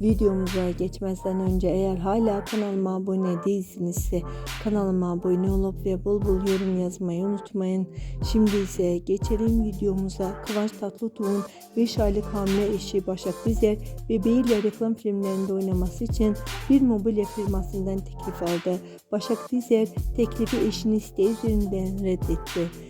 Videomuza geçmezden önce eğer hala kanalıma abone değilsinizse kanalıma abone olup ve bol bol yorum yazmayı unutmayın. Şimdi ise geçelim videomuza. Kıvanç Tatlıtuğ'un 5 aylık hamile eşi Başak Dizer bebeğiyle reklam filmlerinde oynaması için bir mobilya firmasından teklif aldı. Başak Dizer teklifi eşinin isteği üzerinden reddetti.